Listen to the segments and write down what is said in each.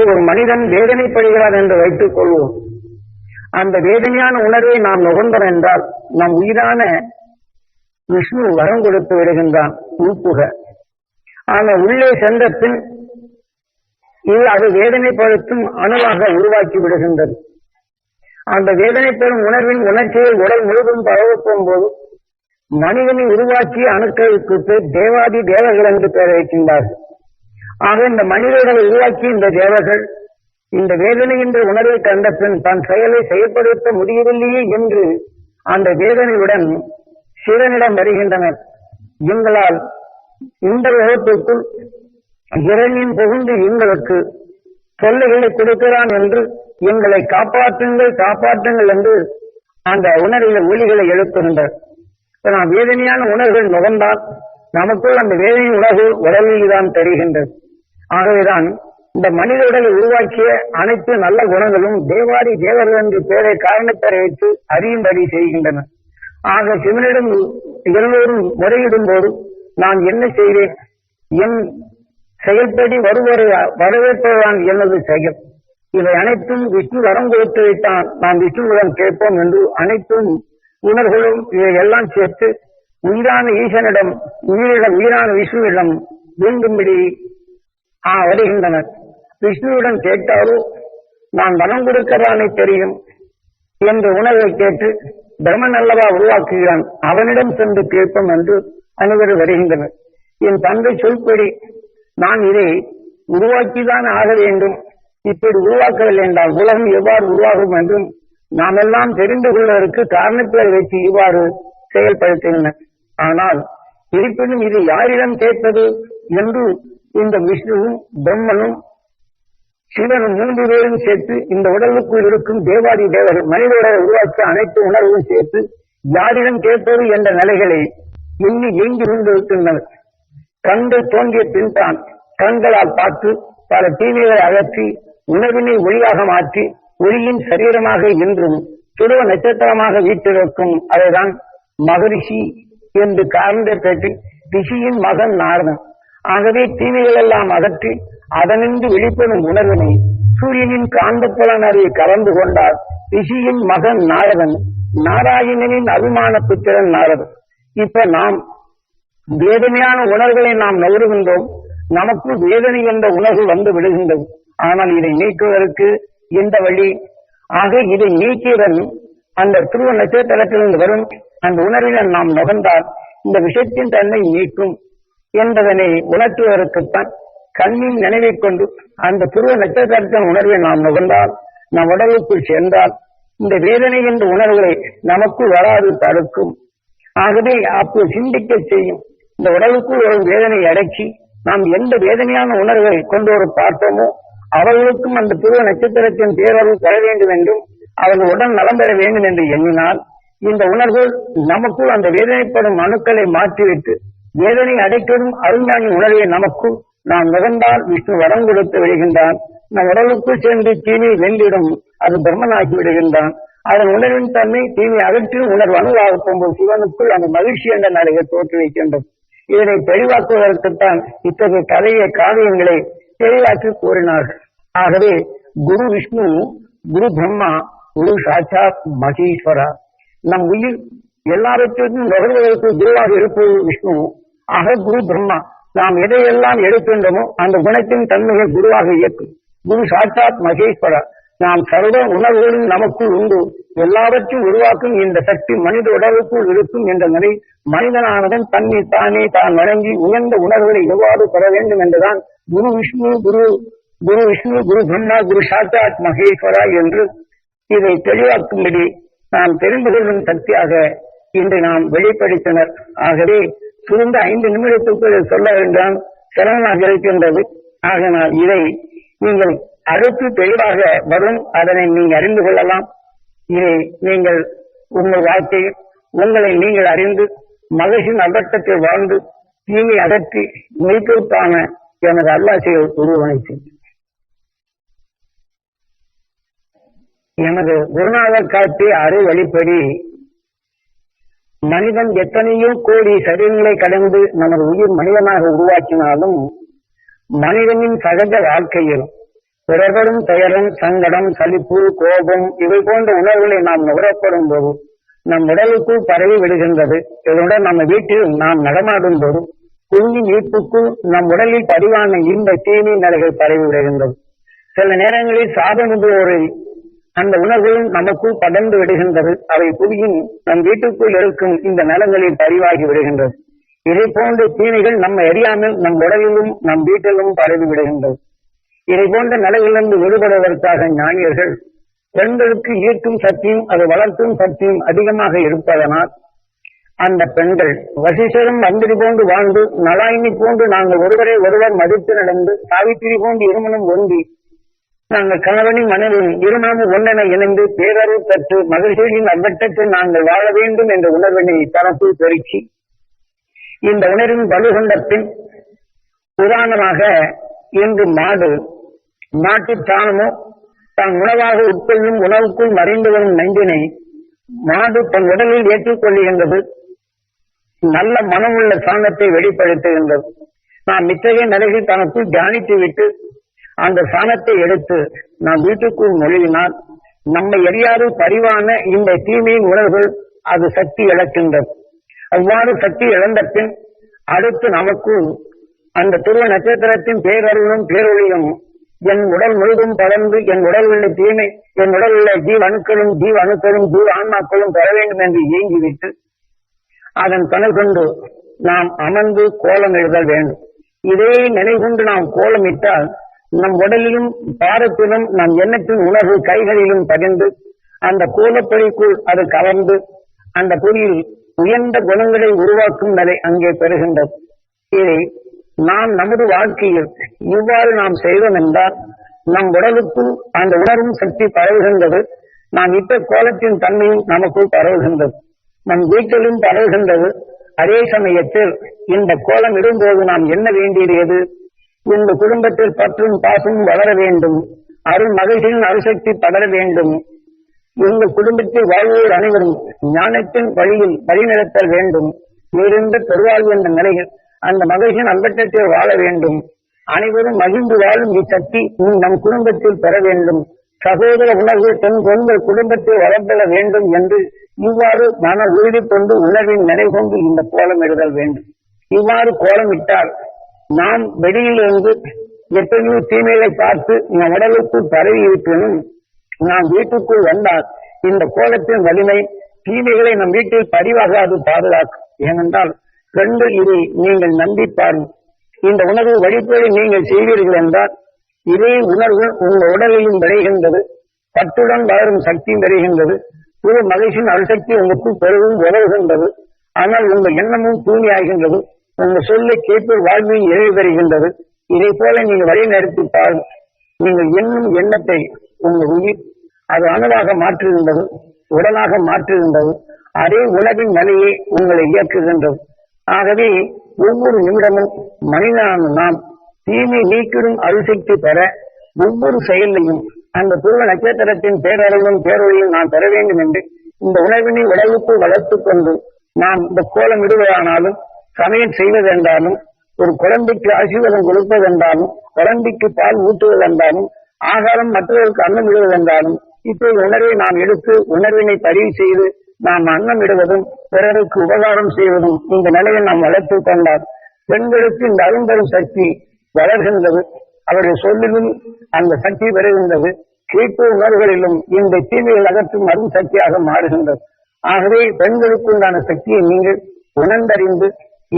ஒரு மனிதன் வேதனைப்படுகிறார் என்று வைத்துக் கொள்வோம். அந்த வேதனையான உணர்வை நாம் நுகர்ந்தோம் என்றால் நம் உயிரான விஷ்ணு வரம் கொடுத்து விடுகின்றான் உள்புக. ஆனா உள்ளே சென்ற பின் இது அது வேதனைப்படுத்தும் அணுவாக உருவாக்கி விடுகின்றது. அந்த வேதனை பெறும் உணர்வின் உணர்ச்சியை உடல் முழுவதும் பரவப்போம் போது மனிதனை உருவாக்கிய அணுக்களுக்கு தேவாதி தேவர்கள் என்று பெயர் வைக்கின்றார்கள். ஆக இந்த மனிதர்களை உருவாக்கி இந்த தேவர்கள் இந்த வேதனை என்ற உணர்வை கண்ட பின் தன் செயலை செயல்படுத்த முடியவில்லையே என்று அந்த வேதனையுடன் சிவனிடம் வருகின்றனர். எங்களால் இந்த வகுப்புக்குள் இரணின் புகுந்து எங்களுக்கு தொல்லைகளை கொடுக்கிறான் என்று எங்களை காப்பாற்றுங்கள் காப்பாற்றுங்கள் என்று அந்த உணர்வில் ஒளிகளை எழுப்புகின்றனர் நாம் வேதனையான உணர்வுகள் நுகர்ந்தால் நமக்குள் அந்த வேதனை உணர்வு உடலில் தான் தெரிகின்றது. ஆகவேதான் இந்த மனித உடலை உருவாக்கிய அனைத்து நல்ல குணங்களும் தேவாரி தேவர்கள் என்று பெயரை காரணத்தை வைத்து அறியும்படி செய்கின்றன. ஆக சிவனிடம் எல்லோரும் முறையிடும் போது நான் என்ன செய்வேன்? என் செயல்படி வருவரை வரவேற்பதுதான் எனது செயல். இவை அனைத்தும் விஷ்ணு வரம் கொடுத்து வைத்தான் நாம் விஷ்ணுவிடம் கேட்போம் என்று அனைத்தும் உணர்களும் இவை எல்லாம் சேர்த்து உயிரான ஈசனிடம் உயிரிடம் உயிரான விஷ்ணுவிடம் வேண்டும்படி ஆ வருகின்றனர். விஷ்ணுவிடம் கேட்டாலோ நான் வரம் கொடுக்கிறானே தெரியும் என்ற உணர்வை கேட்டு பிரம்மன் அல்லவா உருவாக்குகிறான். அவனிடம் சென்று கேட்போம் என்று அனைவரும் வருகின்றனர். என் தந்தை சொல்படி நான் இதை உருவாக்கிதான் ஆக வேண்டும். இப்படி உருவாக்கவில்லை என்றால் உலகம் எவ்வாறு உருவாகும் என்றும் நாம் எல்லாம் தெரிந்து கொள்வதற்கு காரணத்தை வைத்து இவ்வாறு செயல்படுத்தினர். ஆனால் இருப்பினும் இது யாரிடம் கேட்பது? என்று இந்த விஷ்ணுவும் பிரம்மனும் சிவனும் மூன்று பேரும் சேர்த்து இந்த உடலுக்குள் இருக்கும் தேவாதி தேவர்கள் மனித உடலை உருவாக்கிய அனைத்து உணர்வும் சேர்த்து யாரிடம் கேட்பது என்ற நிலைகளை எண்ணி எங்கி கொண்டிருக்கின்றனர். கண்கள் தோன்றிய பின்தான் கண்களால் பார்த்து பல தீமைகளை அகற்றி உணவினை ஒளியாக மாற்றி ஒளியின் சரீரமாக இன்றும் துருவ நட்சத்திரமாக வீட்டிருக்கும் அதைதான் மகரிஷி என்று காரணத்தை பெற்று ரிஷியின் மகன் நாரதன். ஆகவே தீமைகள் எல்லாம் அகற்றி அதனின்று வெளிப்படும் உணர்வினை சூரியனின் காந்தப்புலன் அறிவை கலந்து கொண்டார். ரிஷியின் மகன் நாரதன் நாராயணனின் அபிமான புத்திரன் நாரதன். இப்ப நாம் வேதனையான உணர்வுகளை நாம் நகருகின்றோம் நமக்கு வேதனை என்ற உணர்வு வந்து விடுகின்றது. ஆனால் இதை நீக்குவதற்கு எந்த வழி. ஆக இதை நீக்கியவன் அந்த துருவ நட்சத்திரத்திலிருந்து வரும் அந்த உணர்வினர் நாம் நுகர்ந்தால் இந்த விஷயத்தின் தன்மை நீக்கும். என்பதனை உணர்த்துவதற்குத்தான் கண்ணின் நினைவை கொண்டு அந்த துருவ நட்சத்திரத்தின் உணர்வை நாம் நுகர்ந்தால் நம் உடலுக்குள் சேர்ந்தால் இந்த வேதனை என்ற உணர்வுகளை நமக்குள் வராது தடுக்கும். ஆகவே அப்போது சிந்திக்க செய்யும். இந்த உடலுக்குள் ஒரு வேதனை அடக்கி நாம் எந்த வேதனையான உணர்வை கொண்டு வர பார்த்தோமோ அவர்களுக்கும் அந்த துருவ நட்சத்திரத்தின் பேரருள் பெற வேண்டும் என்றும் அவர்கள் உடல் நலம் பெற வேண்டும் என்று எண்ணினால் இந்த உணர்வு நமக்குள் அந்த வேதனைப்படும் அணுக்களை மாற்றிவிட்டு வேதனை அடைக்கடும் அருஞானி உணர்வை நமக்கு. நாம் நுகர்ந்தால் விஷ்ணு வரம் கொடுத்து விடுகின்றான் நம் உடலுக்குள் சென்று தீமை வென்றிடும். அது பிரம்மனாக்கி விடுகின்றான். அதன் உணர்வின் தன்மை தீமை அகற்றும் உணர்வு அணுவாக போகும்போது சிவனுக்குள் அந்த மகிழ்ச்சி என்ற நிலையை தோற்றுவிக்கின்றது இதனை தெளிவாக்குவதற்குத்தான் இத்தகைய கதையை காவியங்களை தெளிவாக்கி கூறினார்கள். ஆகவே குரு விஷ்ணு குரு பிரம்மா குரு சாட்சாத் மகேஸ்வரா நம் உயிர் எல்லாவற்றிற்கும் நுகர்வதற்கு குருவாக இருப்பது விஷ்ணு. ஆக குரு பிரம்மா நாம் எதையெல்லாம் எடுக்கின்றோமோ அந்த குணத்தின் தன்மையை குருவாக இயக்கும். குரு சாட்சாத் மகேஸ்வரா நாம் சர்வ உணர்வுகளும் நமக்குள் உண்டு. எல்லாவற்றையும் உருவாக்கும் இந்த சக்தி மனித உடலுக்குள் இருக்கும் என்ற நிலை மனிதனானவன் தன்னை தானே தான் வழங்கி உயர்ந்த உணர்வுகளை எவ்வாறு பெற வேண்டும் என்றுதான் குரு விஷ்ணு குரு குரு விஷ்ணு குரு பிரம்மா குரு சாட்சாத் மகேஸ்வரா என்று இதை தெளிவாக்கும்படி நாம் தெரிந்து கொள்ளும் சக்தியாக இன்று நாம் வெளிப்படுத்தினர். ஆகவே சுருந்த ஐந்து நிமிடத்துக்குள் சொல்ல வேண்டாம். சிரமமாக இருக்கின்றது. ஆகனால் இதை நீங்கள் அடுத்து தெளிவாக வரும். அதனை நீங்கள் அறிந்து கொள்ளலாம். இதை நீங்கள் உங்கள் வாழ்க்கையில் உங்களை நீங்கள் அறிந்து மகிழ்ச்சியின் நகட்டத்தில் வாழ்ந்து தீமை அகற்றி மெய்ப்பொருத்தான எனது அல்லாசியை உருவமைத்தேன் எனது குருநாதர் காட்டிய அரு வழிப்படி மனிதன் எத்தனையோ கோடி சரீரங்களை கடந்து நமது உயிர் மனிதனாக உருவாக்கினாலும் மனிதனின் சகஜ வாழ்க்கையில் பிறரும் துயரம் சங்கடம் சலிப்பு கோபம் இவை போன்ற உணர்வுகளை நாம் நுகரப்படும் போது நம் உடலுக்குள் பரவி விடுகின்றது. இதனுடன் நம்ம வீட்டில் நாம் நடமாடும் போது குழுங்கி நீப்புக்குள் நம் உடலில் பதிவான இந்த தீமை நிலைகள் பரவி விடுகின்றது. சில நேரங்களில் சாதம் ஒரு அந்த உணர்வுகளும் நமக்குள் படர்ந்து விடுகின்றது. அவை புவியின் நம் வீட்டுக்குள் இருக்கும் இந்த நலங்களில் பதிவாகி விடுகின்றது. இதை போன்ற தீமைகள் நம்ம அறியாமல் நம் உடலிலும் நம் வீட்டிலும் பரவி விடுகின்றது. இதை போன்ற நிலையிலிருந்து விடுபடுவதற்காக ஞானியர்கள் பெண்களுக்கு ஈர்க்கும் சக்தியும் அது வளர்க்கும் சக்தியும் அதிகமாக இருப்பதனால் அந்த பெண்கள் வசிசரும் மந்திரி போன்று வாழ்ந்து நலாயினி போன்று நாங்கள் ஒருவரை ஒருவர் மதித்து நடந்து சாவித்திரி போன்று இருமனும் ஒன்றி நாங்கள் கணவனின் மனைவி இருமனமும் ஒன்றென இணைந்து பேரறிவு பெற்று மகிழ்ச்சியின் அவ்வட்டத்தில் நாங்கள் வாழ வேண்டும் என்ற உணர்வினை தனக்குள் பெருக்கி இந்த உணர்வின் வலுகொண்ட பின் உதாரணமாக இன்று மாடு மாட்டு சாணமோ தான் உணவாக உட்கொள்ளும் உணவுக்குள் மறைந்து வரும் நஞ்சினை மாடு தன் உடலில் ஏற்றுக்கொள்ளுகின்றது. நல்ல மனமுள்ள சாணத்தை வெளிப்படுத்துகின்றது. நாம் இத்தகைய நிலையில் தனக்குள் தியானித்து விட்டு அந்த சாணத்தை எடுத்து நாம் வீட்டுக்குள் நுழையினால் நம்மை எரியாது பரிவான இந்த தீமையின் உணர்வுகள் அது சக்தி இழக்கின்றது. அவ்வாறு சக்தி இழந்த பின் அடுத்து நமக்கு அந்த துருவ நட்சத்திரத்தின் பேரருளும் பேரொழியும் என் உடல் முழுதும் படர்ந்து என் உடல் உள்ள தீமை என் உடல் உள்ள ஜீவ அணுக்களும் ஜீவ அணுக்களும் ஜீவ ஆன்மாக்களும் பெற வேண்டும் என்று இயங்கிவிட்டு அதன் துணை கொண்டு நாம் அமர்ந்து கோலம் எழுதல் வேண்டும். இதே நினைகொண்டு நாம் கோலமிட்டால் நம் உடலிலும் பாரத்திலும் நம் எண்ணத்தின் உணர்வு கைகளிலும் பகிர்ந்து அந்த கோலப்பொழிக்குள் அது கலந்து அந்த பொறியில் உயர்ந்த குணங்களை உருவாக்கும் நிலை அங்கே பெறுகின்றது. இதை நாம் நமது வாழ்க்கையில் இவ்வாறு நாம் செய்தோம் என்றால் நம் உடலுக்குள் அந்த உணரும் சக்தி பரவுகின்றது. நாம் இட்ட கோலத்தின் தன்மையும் நமக்குள் பரவுகின்றது. நம் வீட்டிலும் பரவுகின்றது. அதே சமயத்தில் இந்த கோலம் இடும்போது நாம் என்ன வேண்டியது? இந்த குடும்பத்தில் பற்றும் பாசமும் வளர வேண்டும். அருள் மகிழ்ச்சியின் அருசக்தி படர வேண்டும். இந்த குடும்பத்தில் வாழ்வோர் அனைவரும் ஞானத்தின் வழியில் வழிநடத்தல் வேண்டும். இருந்து பெருவாழ்வு என்ற நிலையில் அந்த மகிழ்ச்சியின் அன்பட்டத்தில் வாழ வேண்டும். அனைவரும் மகிழ்ந்து வாழும் இச்சக்தி நம் குடும்பத்தில் பெற வேண்டும். சகோதர உணர்வு தன் உங்கள் குடும்பத்தில் வளர்ப்பட வேண்டும் என்று இவ்வாறு மன உறுதி கொண்டு உணர்வின் நிலை கொண்டு இந்த கோலம் எழுதல் வேண்டும். இவ்வாறு கோலமிட்டால் நாம் வெளியிலிருந்து எத்தனையோ தீமைகளை பார்த்து நம் உடலுக்குள் பரவி இருப்பினும் நாம் வீட்டுக்குள் வந்தால் இந்த கோலத்தின் வலிமை தீமைகளை நம் வீட்டில் பதிவாகாது பாதுகாக்கும் ஏனென்றால் கண்டு இதை நீங்கள் நம்பி பாருங்கள் இந்த உணர்வு வழிபடி நீங்கள் செய்வீர்கள் என்றால் இதே உணர்வு உங்கள் உடலிலும் விளைகின்றது. பட்டுடன் வளரும் சக்தியும் விளைகின்றது. ஒரு மகிழ்ச்சியின் அணுசக்தி உங்களுக்கு பெருகும் உதவுகின்றது. ஆனால் உங்கள் எண்ணமும் தூய்மையாகின்றது. உங்க சொல்லை கேட்டு வாழ்வில் இறை பெறுகின்றது. இதை போல நீங்கள் வழி நடத்தி பாருங்கள் நீங்கள் என்னும் எண்ணத்தை உங்கள் உயிர் அது அணுவாக மாற்றுகின்றது உடலாக மாற்றுகின்றது அதே உணவின் நிலையை உங்களை இயக்குகின்றது. ஆகவே ஒவ்வொரு நிமிடமும் மனிதனான நாம் தீமை நீக்கிடும் அருசக்தி பெற ஒவ்வொரு செயலையும் அந்த துருவ நட்சத்திரத்தின் பேரளவும் பேரொழியும் நாம் பெற வேண்டும் என்று இந்த உணவினை உடலுக்குள் வளர்த்துக் கொண்டு நாம் இந்த கோலம் இடுவதானாலும் சமையல் செய்வதென்றாலும் ஒரு குழந்தைக்கு ஆசீர்வாதம் கொடுப்பதென்றாலும் குழந்தைக்கு பால் ஊட்டுவதென்றாலும் ஆகாரம் மற்றவர்களுக்கு அன்னம் இடுவதென்றாலும் இப்போது உணர்வை நாம் எடுத்து உணர்வினை பதிவு செய்து நாம் அன்னம் இடுவதும் பிறருக்கு உபகாரம் செய்வதும் இந்த நிலையை நாம் வளர்த்து கொண்டால் பெண்களுக்கு இந்த அரும்பெரும் சக்தி வளர்கின்றது. அவருடைய சொல்லிலும் அந்த சக்தி பெறுகின்றது. கேட்பு உணர்வுகளிலும் இந்த தீமைகள் அகற்றும் அரும் சக்தியாக மாறுகின்றது. ஆகவே பெண்களுக்கு உண்டான சக்தியை நீங்கள் உணர்ந்தறிந்து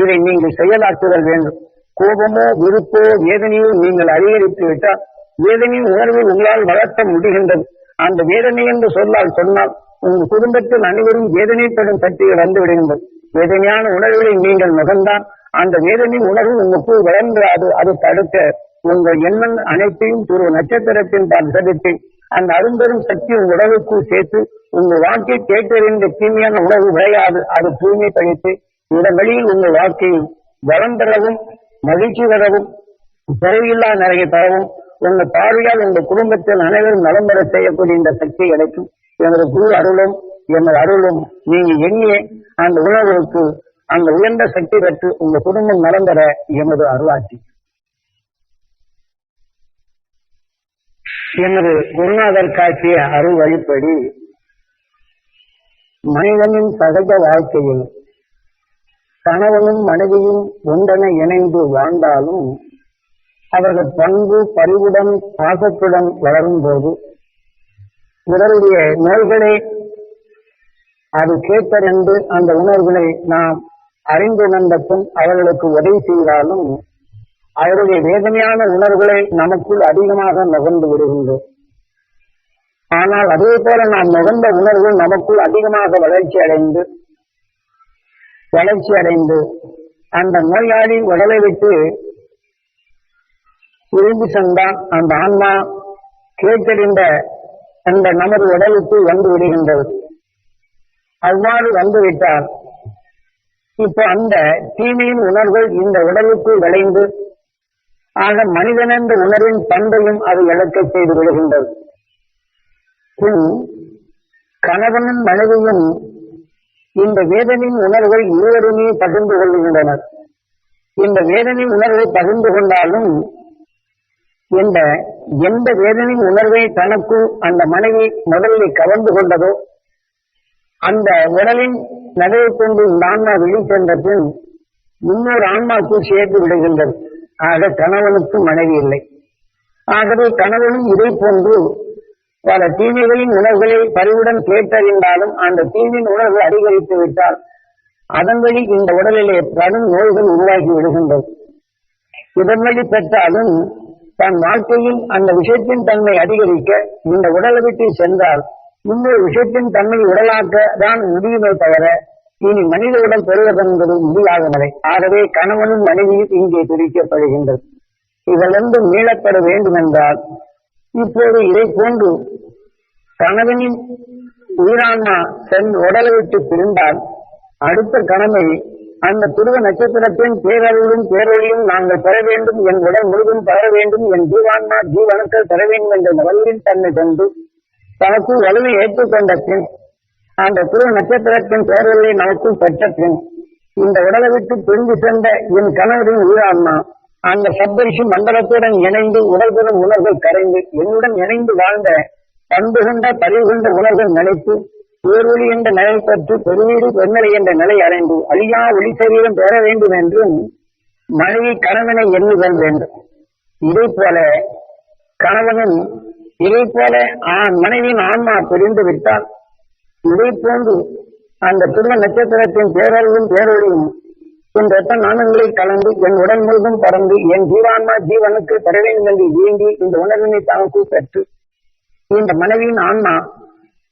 இதை நீங்கள் செயலாக்குதல் வேண்டும். கோபமோ விருப்போ வேதனையோ நீங்கள் அதிகரித்து விட்டால் வேதனையின் உணர்வை உங்களால் வளர்த்த முடிகின்றது. அந்த வேதனை என்று சொல்லால் சொன்னால் உங்கள் குடும்பத்தில் அனைவரும் வேதனைப்படும் சக்திகள் வந்து விடுகின்றது வேதனையான உணர்வுகளை நீங்கள் நுகர்ந்தால் அந்த வேதனை உணர்வு உங்களுக்கு வளர்ந்து அது தடுக்க உங்கள் எண்ணம் அனைத்தையும் ஒரு நட்சத்திரத்தின் தான் செலுத்தி அந்த அரும்பெரும் சக்தி உங்கள் உடலுக்குள் சேர்த்து உங்கள் வாழ்க்கை கேட்டறிந்த தீமையான உணர்வு விளையாது. அது தூய்மை பழித்து இந்த வழியில் உங்கள் வாழ்க்கையை வளம் பெறவும் மகிழ்ச்சி பெறவும் குறைவில்லா நிறைய பெறவும் உங்கள் பார்வையால் உங்கள் குடும்பத்தில் அனைவரும் நலம் பெற செய்யக்கூடிய இந்த சக்தி கிடைக்கும் எனது குரு அருளும் எனது அருளும் நீங்க எண்ணிய அந்த உணர்வுக்கு அந்த உயர்ந்த சக்தி பெற்று உங்க குடும்பம் நலம் பெற எமது அருளாட்சி. எமது குருநாதர் காட்டிய அருள் வழிப்படி மனிதனின் சகஜ வாழ்க்கையில் கணவனும் மனைவியும் ஒன்றென இணைந்து வாழ்ந்தாலும் அவர்கள் பண்பு பரிவுடன் பாசத்துடன் வளரும் போது இவருடைய நோய்களை அது கேட்டறிந்து அந்த உணர்வுகளை நாம் அறிந்துணர்ந்த பின் அவர்களுக்கு உதவி செய்தாலும் அவருடைய வேதனையான உணர்வுகளை நமக்குள் அதிகமாக நுகர்ந்து விடுகின்றோம் ஆனால் அதே போல நாம் நுகர்ந்த உணர்வுகள் நமக்குள் அதிகமாக வளர்ச்சி அடைந்து வளர்ச்சி அடைந்து அந்த நோயாளி உடலை விட்டு திரும்பி சென்றால் அந்த ஆன்மா கேட்டறிந்த அந்த நமது உடலுக்கு வந்து விடுகின்றது. அவ்வாறு வந்துவிட்டால் இப்போ அந்த தீமையின் உணர்வுகள் இந்த உடலுக்கு விளைந்து ஆக மனிதன் என்ற உணர்வின் பண்பையும் அது இழக்க செய்து விடுகின்றது. பின் கணவனும் மனைவியும் இந்த வேதனின் உணர்வை இருவருமே பகிர்ந்து கொள்கின்றனர். இந்த வேதனின் உணர்வை பகிர்ந்து கொண்டாலும் இந்த எந்த வேதனின் உணர்வை தனக்கு அந்த மனைவி முதலில் கவர்ந்து கொண்டதோ அந்த உடலின் நகையை கொண்டு இந்த ஆன்மா வெளிச்சென்ற பின் இன்னொரு ஆன்மாக்குள் சேர்த்து விடுகின்றது. ஆக கணவனுக்கு மனைவி இல்லை. ஆகவே கணவனும் இதை போன்று பல தீமைகளின் உணர்வுகளை பரிவுடன் கேட்டறிந்தாலும் அந்த தீவின் உணர்வு அதிகரித்து விட்டால் அதன் வழி இந்த உடலிலே கடும் நோய்கள் உருவாகி விடுகின்றது. இதன் வழி பெற்றாலும் தன் வாழ்க்கையில் அந்த விஷயத்தின் தன்மை அதிகரிக்க இந்த உடலை விட்டு சென்றால் இன்னொரு விஷயத்தின் தன்மை உடலாக்க தான் முடியுமே தவிர இனி மனித உடல் பெறுவதென்பது முடியாத நிலை ஆகவே கணவனும் மனைவியும் இங்கே பிரிக்கப்படுகின்றது இதிலிருந்து மீளப்பட வேண்டும் என்றால் இப்போது இதை போன்று கணவனின் உயிரான்மா சென் உடலை விட்டு பிரிந்தால் அடுத்த கடமை அந்த துருவ நட்சத்திரத்தின் பேரருளும் பேரொழியும் நாங்கள் பெற வேண்டும் என் உடல் முழுதும் பெற வேண்டும் என் ஜீவான்மா ஜீவனுக்கள் பெற வேண்டும் என்ற நிலையில் தன்னை கொண்டு தனக்கு வலுவை ஏற்றுக்கொண்ட பின் அந்த துருவ நட்சத்திரத்தின் பேரொழியை நமக்குள் பெற்ற பின் இந்த உடலை விட்டு பிரிந்து சென்ற என் கணவரின் உயிரான்மா அந்த சப்தரிஷி மண்டலத்துடன் இணைந்து உடல் உணர்வுகள் கரைந்து என்னுடன் இணைந்து வாழ்ந்த பண்பு கொண்ட பரிவு கொண்ட உணர்வுகள் நினைத்து உயர்வொலி என்ற நிலை பெற்று பெருவீடு பெண்மலை என்ற நிலை அடைந்து அழியா ஒளி சரீரம் பெற வேண்டும் என்றும் மனைவி கணவனை எண்ணுதல் வேண்டும். இதை போல கணவனும் இதை போல மனைவியின் ஆன்மா பிரிந்து விட்டால் இதை போன்று அந்த துருவ நட்சத்திரத்தின் பேரறிவும் பேரொழியும் என் ரத்த நாணங்களை கலந்து என் உடல் முழுதும் பறந்து என் ஜீவான்மா ஜீவனுக்கு பெற வேண்டும் என்று வேண்டி இந்த உணர்வினை தனக்கு பெற்று இந்த மனைவியின் ஆன்மா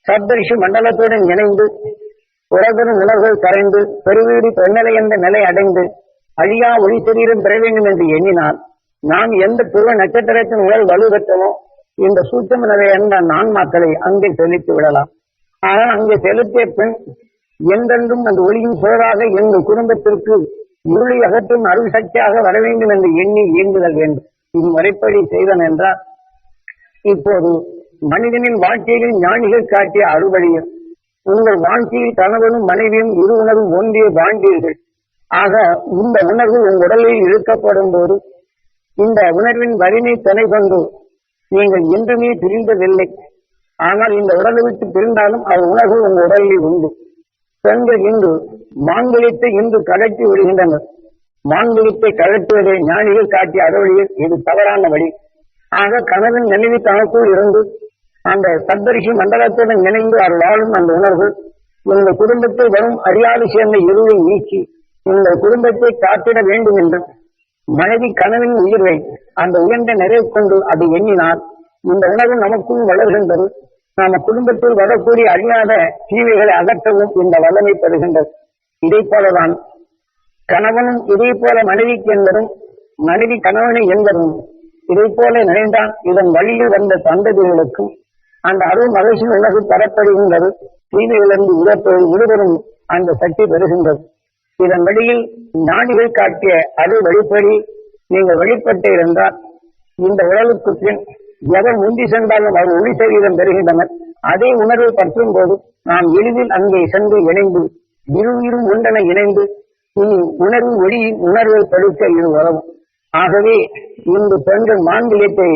சப்தரிஷி மண்டலத்துடன் இணைந்து உலகரும் உணர்வுகள் கரைந்து பெருவீடு பெருநிலை என்ற நிலை அடைந்து அழியா ஒளி சரீரம் பெற வேண்டும் என்று எண்ணினால் நாம் எந்த புற நட்சத்திரத்தின் உடல் வலுவற்றமோ இந்த சூட்சம நிலை என்ற நான்மாக்களை அங்கே செலுத்தி விடலாம். ஆனால் அங்கே செலுத்திய பின் என்றென்றும் அந்த ஒளியின் சுவராக எங்கள் குடும்பத்திற்கு முருளி அகற்றும் அருள் சக்தியாக வர வேண்டும் என்று எண்ணி இயங்குதல் வேண்டும். இது முறைப்படி செய்தன் என்றால் இப்போது மனிதனின் வாழ்க்கையில் ஞானிகள் காட்டிய அறுவழியும் உங்கள் வாழ்க்கையில் கணவனும் மனைவியும் இரு உணர்வு ஒன்றிய வாழ்ந்தீர்கள் ஆக இந்த உணர்வு உங்கள் உடலில் இழுக்கப்படும் போது இந்த உணர்வின் வலிமை துணை கொண்டு நீங்கள் என்றுமே பிரிந்ததில்லை. ஆனால் இந்த உடலை விட்டு பிரிந்தாலும் அவர் உணர்வு உங்கள் உடலில் உண்டு. பெண்கள் இன்று மாங்கலித்தை இன்று கலட்டி விடுகின்றனர். மாங்கலித்தை கலட்டுவதை ஞானிகள் காட்டிய அறவழியில் இது தவறான வழி. ஆக கணவன் நினைவு தனக்குள் இருந்து அந்த சப்தரிஷி மண்டலத்துடன் இணைந்து அவர் வாழும் அந்த உணர்வு இந்த குடும்பத்தில் வரும் அறியாது சேர்ந்த இருளை நீக்கி இந்த குடும்பத்தை காத்திட வேண்டும் என்றும் மனைவி கணவன் உயிர்வை அந்த உயர்ந்த நிறைவு கொண்டு அதை எண்ணினால் இந்த உணர்வு நமக்குள் வளர்கின்றது. நாம குடும்பத்தில் வரக்கூடிய அறியாத தீமைகளை அகற்றவும் இந்த வல்லமை பெறுகின்றது. இதை போலதான் கணவனும் இதே போல மனைவிக்கு என்பதும் மனைவி கணவனை என்பதும் இதை போல நினைந்தான் இதன் வழியில் வந்த சந்ததிகளுக்கும் அந்த அருள் மகிழ்ச்சி உலகு பெறப்படுகின்றது. தீமைகளிலிருந்து விடப்பெறும் விடுபெறும் அந்த சக்தி பெறுகின்றது. இதன் வழியில் ஞானிகள் காட்டிய அருள் வழிப்படி நீங்கள் வழிபட்டு இருந்தால் இந்த உடலுக்கு பின் எவர் முந்தி சென்றாலும் அவர் ஒளி சரீரம் பெறுகின்றனர். அதே உணர்வை பற்றும் போது நாம் எளிதில் அங்கே சென்று இணைந்து இருவிரும் ஒன்றென இணைந்து இனி உணர்வு ஒளியின் உணர்வை தடுக்க இது உதவும். ஆகவே இந்த பெண்கள் மாங்கிலியத்தை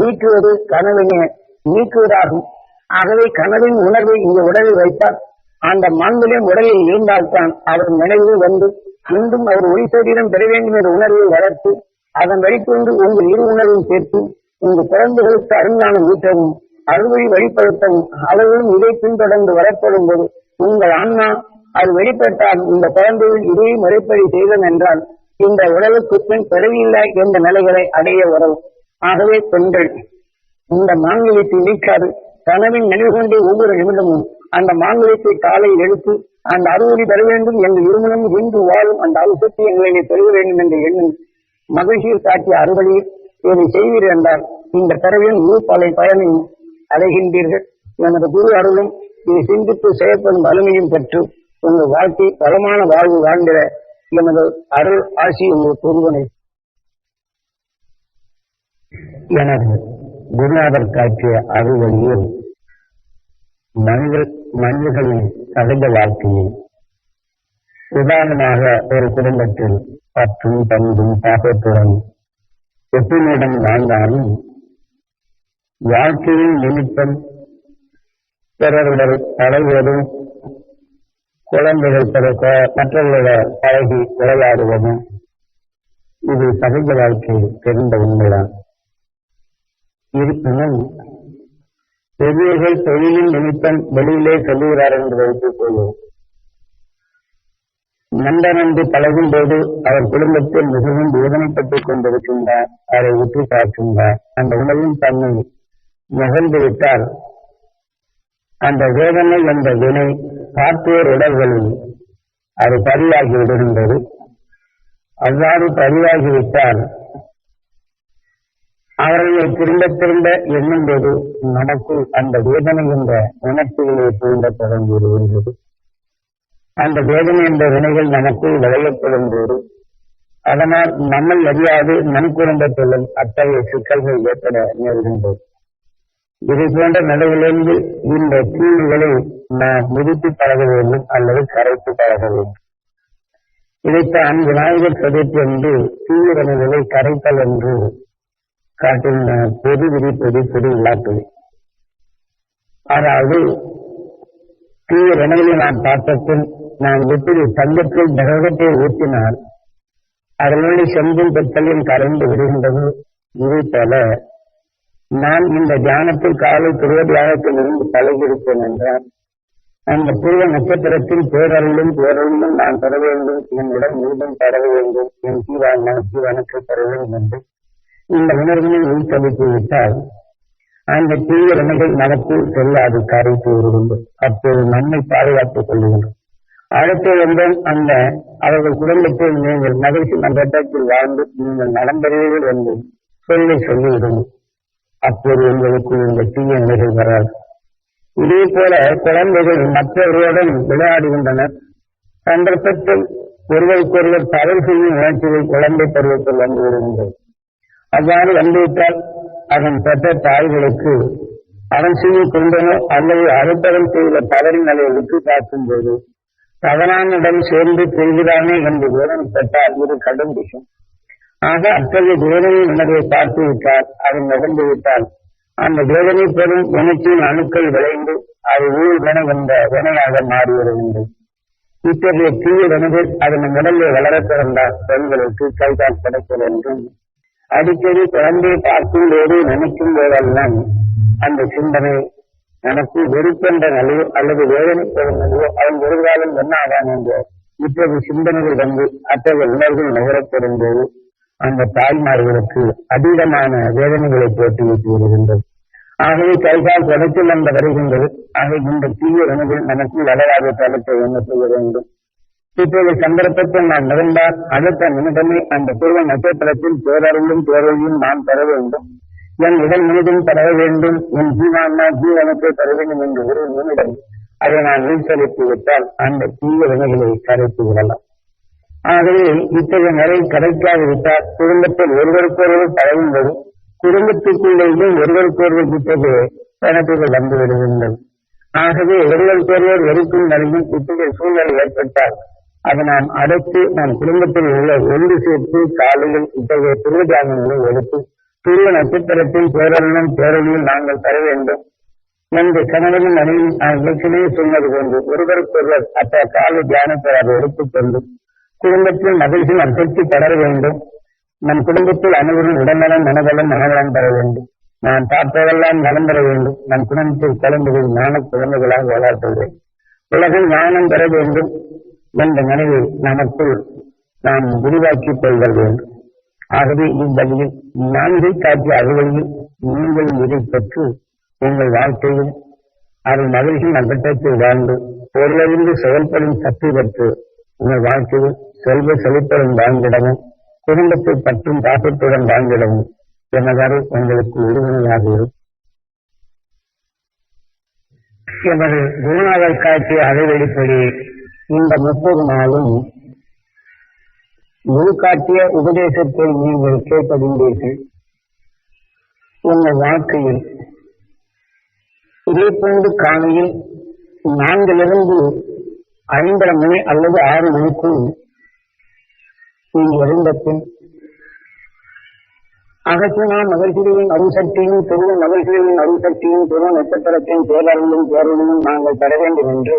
நீக்குவது கனவினை நீக்குவதாகும். ஆகவே கனவின் உணர்வை இந்த உடலில் வைத்தால் அந்த மாண்புலையும் உடலில் இருந்தால்தான் அவர் நினைவு வந்து மீண்டும் அவர் ஒளி சரீரம் பெற வேண்டும் என்ற உணர்வை வளர்த்து அதன் வழிகொண்டு உங்கள் இரு உணர்வும் சேர்த்து இந்த குழந்தைகளுக்கு அருஞானம் ஊற்றவும் அறுவழி வழிபடுத்தவும் அவர்களும் இதை பின்தொடர்ந்து வரப்படும் போது உங்கள் ஆன்மா அது வெளிப்பட்டால் இந்த குழந்தைகள் இதே முறைப்படி செய்தோம் என்றால் இந்த உடலுக்கு பின் பிறவியில்லை என்ற நிலைகளை அடைய உறவும் ஆகவே பெண்கள் இந்த மாங்கலியத்தை நீக்காது. கனவின் நினைவு கொண்டே ஒவ்வொரு நிமிடமும் அந்த மாங்கலியத்தை காலையில் எடுத்து அந்த அறுவடை பெற வேண்டும் என்று இருமனும் இன்று வாழும் அந்த அழுத்தத்தை எங்களை பெருக வேண்டும் என்று எண்ணும் மகிழ்ச்சியில் காட்டிய அறுவடையில் இதை செய்வீர் என்றால் இந்த பிறவியின் ஊப்பாலை பயனையும் அடைகின்றீர்கள் எனது குரு அருளும் இதை சிந்தித்து செயற்படும் வலிமையும் பெற்று உங்கள் வாழ்க்கை பலமான வாழ்வு வாழ்ந்திட எனது அருள் ஆசி உங்களுக்கு உருவனை எனது குருநாதர் காட்டிய அருள் வழியில் மனித மனிதர்களின் சகஜ வாழ்க்கையை உதாரணமாக ஒரு குடும்பத்தில் பற்றும் பண்பும் பாகத்துடன் ஒற்றுமையுடன் வாழ்ந்தாலும் வாழ்க்கையின் நிமித்தம் பிறருடன் பழகுவதும் குழந்தைகள் பிறக்க மற்றவர்களோட பழகி விளையாடுவதும் இது சகஜ வாழ்க்கையில் தெரிந்த உண்மைதான். இருப்பினும் பெரியர்கள் தொழிலின் நிமித்தம் வெளியிலே செல்கிறார் என்று வைத்துக் கொள்வோம் நண்பனன்று பழகும் போது அவர் குடும்பத்தில் மிகவும் வேதனைப்பட்டுக் கொண்டிருக்கின்றார் அவரை உற்று பார்க்கின்றார் அந்த உணவின் தன்மை நுகர்ந்து விட்டால் அந்த வேதனை என்ற வினை பார்ப்போர் உடல்களில் அது பதிவாகி விடுகின்றது. அவ்வாறு பதிவாகிவிட்டால் அவர்களை திரும்ப திரும்ப எண்ணும் போது நமக்குள் அந்த வேதனை என்ற உணர்ச்சிகளை தூண்ட தொடங்கி வருகின்றது அந்த வேதனை என்ற வினைகள் நமக்குள் விளையப்படும் போது அதனால் நம்மை அறியாது நம் குடும்பத்திலும் அத்தகைய சிக்கல்கள் ஏற்பட நேர்கின்றது இது போன்ற நிலையிலிருந்து இந்த தீவுகளை நாம் மிதித்து பழக வேண்டும் அல்லது கரைத்து பழக வேண்டும். இதைத்தான் விநாயகர் சதுர்த்தி என்று தீவிரங்களை கரைத்தல் என்று காட்டின பொது விதி பொது பொது விழாக்கள் அதாவது தீவிரங்களை நாம் பார்த்தபின் நான் எப்படி தங்கத்தில் கிரகத்தை ஊற்றினால் அதனுடைய செம்பும் பெற்றலையும் கரைந்து விடுகின்றது. இது போல நான் இந்த தியானத்தில் காலை திருவதியாகத்தில் இருந்து பழகியிருப்பேன் என்றால் அந்த பூர்வ நட்சத்திரத்தில் பேரருளும் பேரருளும் நான் பெற வேண்டும். என்னிடம் மீண்டும் பெற வேண்டும். என் ஜீவான் ஜீவனுக்கு பெற வேண்டும் என்று இந்த உணர்வினை உள்தளித்து விட்டால் அந்த தீவிரமைகள் நமக்கு செல்லாது கரைத்து வருகின்றோம் அப்போது நம்மை பாதுகாத்துக் கொள்ளுகின்றோம் அடுத்து வந்தோம் அந்த அவர்கள் குடும்பத்தில் நீங்கள் மகிழ்ச்சி மன்றத்தில் வாழ்ந்து நீங்கள் நடந்தவர்கள் என்று சொல்லி சொல்லிவிடும். அப்போது எங்களுக்கு இந்த தீய நிலைகள் வராது. இதே போல குழந்தைகள் மற்றவர்களுடன் விளையாடுகின்றனர். சந்தர்ப்பத்தில் ஒருவருக்கொருவர் தவறு செய்யும் உணர்ச்சிகள் குழந்தை பருவத்தில் வந்து விடுகின்றது. அவ்வாறு வந்துவிட்டால் அதன் பெற்ற தாய்களுக்கு அவன் செய்யும் கொண்டனோ அல்லது அடுத்தவன் செய்த தவறின் நிலையை விட்டு பார்க்கும் போது தவறானிடம் சேர்ந்து செய்கிறானே என்று வேதனை பெற்றால் இது கடும் விஷயம் ஆக அத்தகைய வேதனை உணர்வை பார்த்து விட்டால் அது நடந்து விட்டால் அந்த வேதனை பெறும் உணர்ச்சியின் அணுக்கள் விளைந்து அது ஊழ் என்ற வினையாக மாறி வருகின்றது இத்தகைய தீய வினைகள் அதன் உடலில் வளர பிறந்தால் பெண்களுக்கு கைதான் கிடைக்கிறது என்றும் அடிக்கடி குழந்தையை பார்க்கும் போது நினைக்கும் போதெல்லாம் அந்த சிந்தனை எனக்கு வெறுப்பென்ற நிலையோ அல்லது வேதனை பெறும் நிலையோ அவன் ஒரு காலம் என்ன ஆகான் என்று இத்தகைய சிந்தனைகள் வந்து அத்தகைய உணர்வுகள் நுகரப்படும் போது அந்த தாய்மார்களுக்கு அதீதமான வேதனைகளை போட்டு வைத்து வருகின்றது. ஆகவே கைகால் தொடக்கில் அந்த வருகின்றது. ஆகவே இந்த தீய உணவில் நமக்கு வளராத தளத்தை என்ன செய்ய வேண்டும்? இப்போது சந்தர்ப்பத்தில் நான் நிகழ்ந்தால் அடுத்த நிமிடமே அந்த பூர்வ நட்சத்திரத்தில் பேரருளும் பேரொழியும் நான் பெற வேண்டும். என் உடல் முழுதும் பெற வேண்டும். என் ஜீவான்மா ஜீவனத்தை பெற வேண்டும் என்று ஒரு நிமிடம் அதை நான் நீச்சலித்து விட்டால் அந்த தீய வினைகளை கரைத்து விடலாம். ஆகவே இத்தகைய நிலை கிடைக்காவிட்டால் குடும்பத்தில் ஒருவருக்கொருவர் பழகும்போது குடும்பத்துக்குள்ளேயே ஒருவருக்கொருவர் இத்தகைய பிணக்குகள் வந்து விடுகின்றன ஆகவே ஒருவருக்கொருவர் வெறுக்கும் நிலையில் இத்தகைய சூழ்நிலை ஏற்பட்டால் அதை நாம் அடைத்து நம் குடும்பத்தில் உள்ள ஒன்று சேர்த்து காலையில் இத்தகைய திருவிதானங்களை எடுத்து துருவ நட்சத்திரத்தின் பேரருளும் பேரணியில் நாங்கள் தர வேண்டும். என்று கணவனின் அணியில் நான் ஏற்கனவே சொன்னது போன்று ஒருவருக்கொருவர் அத்த கால தியானத்தை அதை எடுத்துக்கொண்டு குடும்பத்தில் மகிழ்ச்சி அசக்தி தொடர வேண்டும். நம் குடும்பத்தில் அனைவரும் உடல்நலம் மனதளம் மனநலம் பெற வேண்டும். நான் பார்ப்பதெல்லாம் நலம் பெற வேண்டும். நம் குடும்பத்தில் குழந்தைகள் ஞான குழந்தைகளாக வளர்த்துள்ளேன். உலகம் ஞானம் பெற வேண்டும். என்ற நினைவை நமக்குள் நாம் விரிவாக்கிக் கொள்தல் வேண்டும். ஆகவே இவ்வழியில் நான்கை காட்டிய அறுவழியில் நீங்கள் இதை பெற்று உங்கள் வாழ்க்கையில் அதன் மகிழ்ச்சி நகட்டத்தில் வாழ்ந்து பொருளறிந்து செயல்படும் சக்தி பெற்று உங்கள் வாழ்க்கையில் செல்வ செழிப்புடன் வாழ்ந்திடவும் குடும்பத்தை பற்றும் பாசத்துடன் வாழ்ந்திடவும் எனதாறு உங்களுக்கு உறுதுணையாக இருக்கும் எமது குருநாதர் காட்டிய அலைவெளிப்படி இந்த முப்பது நாளும் குரு காட்டிய உபதேசத்தை நீங்கள் கேட்பதின்றீர்கள் உங்கள் வாழ்க்கையில் இதே போன்று காலையில் நான்கிலிருந்து ஐந்தரை மணி அல்லது ஆறு மணிக்குள் நீங்கள் எழுந்த பின் அகற்றினா மகிழ்ச்சிகளின் அருசக்தியும் பெரும் மகிழ்ச்சிகளின் அருசக்தியும் துருவ நட்சத்திரத்தின் பேரருளும் பேரொழியும் நாங்கள் பெற வேண்டும் என்று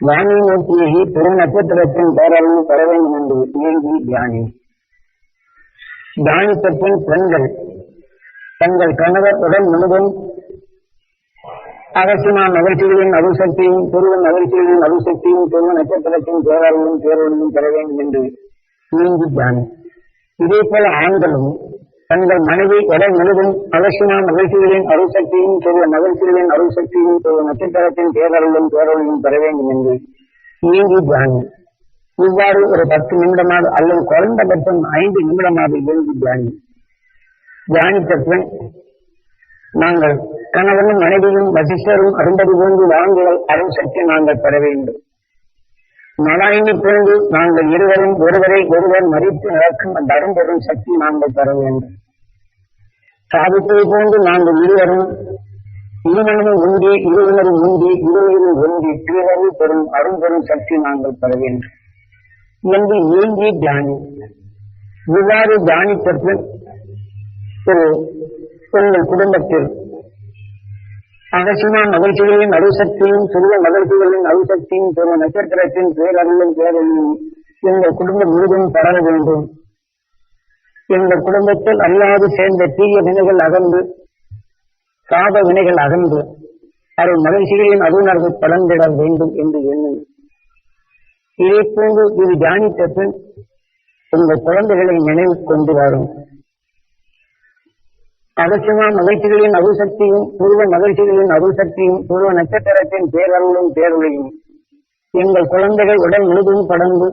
வாணி நோக்கியை துருவ நட்சத்திரத்தின் பேரருளும் பெற வேண்டும் என்று இயங்கி தியானி. தியானித்த பெண்கள் தங்கள் கணவர் உடல் முழுவதும் அகசிமா நகர்ச்சிகளின் அருசக்தியும் துருவ நகர்ச்சிகளின் அருசக்தியும் துருவ நட்சத்திரத்தின் பேரருளும் பேரொழியும் பெற வேண்டும் என்று இயங்கி தியானி. இதே போல ஆண்களும் தங்கள் மனைவி உடல் முழுவதும் அவசியமா மகிழ்ச்சிகளின் அருசக்தியும் சொல்ல மகிழ்ச்சிகளின் அருசக்தியும் சொல்ல நட்சத்திரத்தின் பேரருளும் பேரொழியும் பெற வேண்டும் என்று நீங்கி தியானி. இவ்வாறு ஒரு பத்து நிமிடமாக அல்லது குறைந்தபட்சம் ஐந்து நிமிடமாக இயங்கி தியானி. தியானித்த பின் நாங்கள் கணவனும் மனைவியும் வசிஷ்டரும் அருந்ததி போன்று வாழ்ந்துகள் அருள் சக்தி நாங்கள் பெற வேண்டும். நாராயணி போன்று நாங்கள் இருவரும் ஒருவரை ஒருவர் மறித்து நடக்கும் அந்த அரும்பெரும் சக்தி நாங்கள் பெற வேண்டும். சாதிப்பதை போன்று நாங்கள் இருவரும் இருமனமும் ஒன்றி இருவரும் ஒன்றி இருவரும் ஒன்றி திருவருள் பெறும் அரும்பெரும் சக்தி நாங்கள் பெற வேண்டும். என்று ஏங்கி தியானி இவ்வாறு தியானித்த பின் ஒரு உங்கள் குடும்பத்தில் அகசிமா மகிழ்ச்சிகளின் அருசக்தியும் சொல்ல மகிழ்ச்சிகளின் அருசக்தியும் சிறிய நட்சத்திரத்தின் பேரருளும் பேரொழியும் எங்கள் குடும்பம் முழுதும் பரவ வேண்டும். எங்கள் குடும்பத்தில் அல்லாது சேர்ந்த தீய வினைகள் அகன்று சாப வினைகள் அகன்று அருள் மகிழ்ச்சிகளின் அருணர்வு பலந்திட வேண்டும் என்று எண்ணும் இதை போன்று இது தியானித்த பின் உங்கள் குழந்தைகளை நினைவு கொண்டு வரும் அவசியமா மகிழ்ச்சிகளின் அருசக்தியும் பூர்வ மகிழ்ச்சிகளின் அருசக்தியும் பூர்வ நட்சத்திரத்தின் பேரருளும் பேரொழியும். எங்கள் குழந்தைகள் உடல் முழுதும் படர்ந்து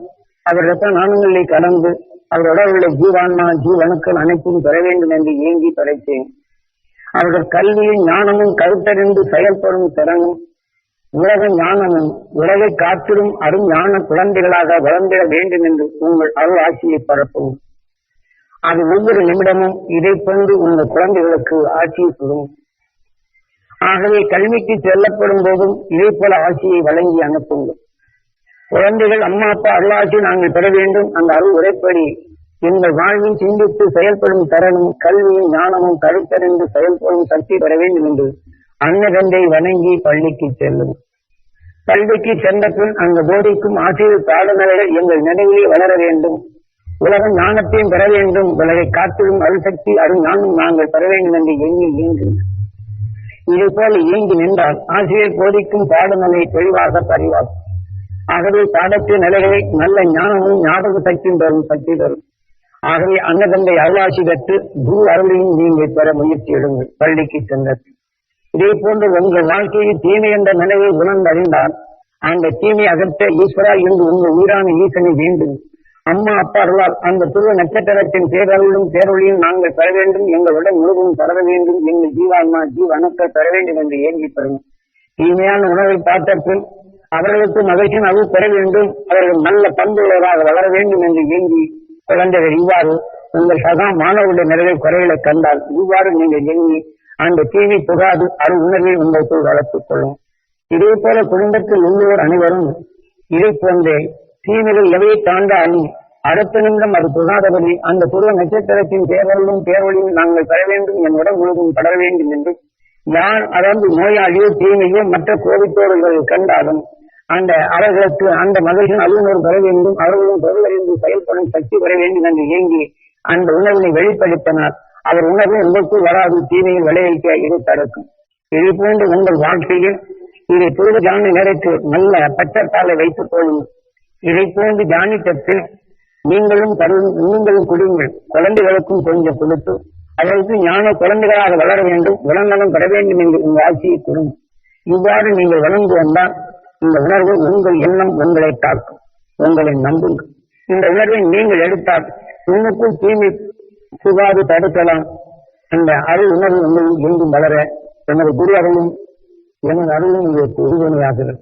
அவர் ரத்த நாணங்களை கடந்து அவரோட உள்ள ஜீவான்மா ஜீவனுக்கள் அனைத்தும் பெற வேண்டும் என்று ஏங்கி படைத்தேன். அவர்கள் கல்வியும் ஞானமும் கருத்தறிந்து செயல்படும் திறனும் உலக ஞானமும் உலகை காத்திடும் அரும் ஞான குழந்தைகளாக வளர்ந்திட வேண்டும் என்று உங்கள் அருள் ஆட்சியை பரப்பவும். அது ஒவ்வொரு நிமிடமும் இதை கொண்டு உங்கள் குழந்தைகளுக்கு ஆட்சியை சொல்லும் ஆகவே கல்விக்கு செல்லப்படும் போதும் இதே போல ஆட்சியை வழங்கி அனுப்புங்கள். குழந்தைகள் அம்மா அப்பா அருளாட்சி நாங்கள் பெற வேண்டும். அந்த அருள் உரைப்படி எங்கள் வாழ்வில் சிந்தித்து செயல்படும் தரனும் கல்வியும் ஞானமும் கருத்தறிந்து செயல்படும் சக்தி பெற வேண்டும் என்று அன்னகந்தை வணங்கி பள்ளிக்கு செல்லும். பள்ளிக்கு சென்ற பின் அங்கு போதிக்கும் ஆசிரியர் பாடநர்கள் எங்கள் நினைவிலே வளர வேண்டும். உலக ஞானத்தையும் பெற வேண்டும். உலகை காத்திடும் அருள்சக்தி அருள் ஞானம் நாங்கள் பெற வேண்டும் என்று எண்ணி இயங்கின இதை போல இயங்கி நின்றால் ஆசிரியர் போதிக்கும் பாடநிலை தெளிவாக பறிவாகும் ஆகவே பாடத்தின் நிலைகளை நல்ல ஞானமும் ஞாபக சக்தியும் தரும் சக்தி தரும். ஆகவே அன்னதந்தை அருளாசி பெற்று குரு அருளையும் நீங்கள் பெற முயற்சி எடுங்கள். பள்ளிக்கு சென்ற இதே போன்று உங்கள் வாழ்க்கையில் தீமை என்ற நிலையை உணர்ந்தறிந்தால் அந்த தீமை அகற்ற ஈஸ்வரா என்று உங்கள் உயிரான ஈசனை வேண்டும் அம்மா அப்பா அந்த துருவ நட்சத்திரத்தின் பேரருளும் பேரொழியும் நாங்கள் பெற வேண்டும். எங்களுடன் முழுவதும் பரவ வேண்டும். எங்கள் ஜீவான்மா ஜீவனுக்கள் பெற வேண்டும் என்று ஏங்கி பெறும் தீமையான உணவை பார்த்த அவர்களுக்கு மகிழ்ச்சியின் அருள் பெற வேண்டும். அவர்கள் நல்ல பண்புள்ளவராக வளர வேண்டும் என்று ஏங்கி குழந்தைகள் இவ்வாறு உங்கள் சகா மாணவர்களுடைய நிறைவை குறைகளை கண்டால் இவ்வாறு நீங்கள் எண்ணி அந்த தீமை புகாது. அருள் உணர்வை உங்களுக்குள் வளர்த்துக் கொள்ளும். இதே போல குடும்பத்தில் உள்ளோர் அனைவரும் இதை போன்றே தீமைகள் எவையை தாண்டாலும் அடுத்த நிமிடம் அது புகாதபடி அந்த துருவ நட்சத்திரத்தின் பேரொழியும் பேரொழியும் நாங்கள் பெற வேண்டும் என் உடல் முழுவதும் படர வேண்டும் என்று யார் அதாவது நோயாளியோ தீமையோ மற்ற கோவித்தோர்கள் கண்டாலும் அந்த அவர்களுக்கு அந்த மகிழ்ச்சியின் அலுவலர் பெற வேண்டும் அவர்களும் பொருளறிந்து செயல்படும் சக்தி பெற வேண்டும் என்று இயங்கி அந்த உணர்வினை வெளிப்படுத்தினார். அவர் உணர்வு உங்களுக்கு வராது தீமையை விளைவிக்க இது தடுக்கும். இது போன்று உங்கள் வாழ்க்கையில் இதை பொழுது ஜான நேரத்தில் நல்ல பச்சத்தாலை வைத்துக் கொள்ளுங்கள் இதை போன்று ஜானித்தத்தில் நீங்களும் நீங்களும் குடிங்கள் குழந்தைகளுக்கும் கொஞ்சம் கொடுத்து அதற்கு ஞான குழந்தைகளாக வளர வேண்டும் உடல்நலம் பெற வேண்டும் என்று உங்கள் ஆட்சியை கொடுங்க இவ்வாறு நீங்கள் வளர்ந்து வந்தால் இந்த உணர்வு உங்கள் எண்ணம் உங்களை தாக்கும். உங்களை நம்புங்கள். இந்த உணர்வை நீங்கள் எடுத்தால் உன்னுக்குள் தீமை சுகாது தடுக்கலாம் அந்த அருள் உணர்வு உங்களில் என்றும் வளர எனது குரு அருளும் எனது அருளும் உங்களுக்கு உறுதுணையாகிறது.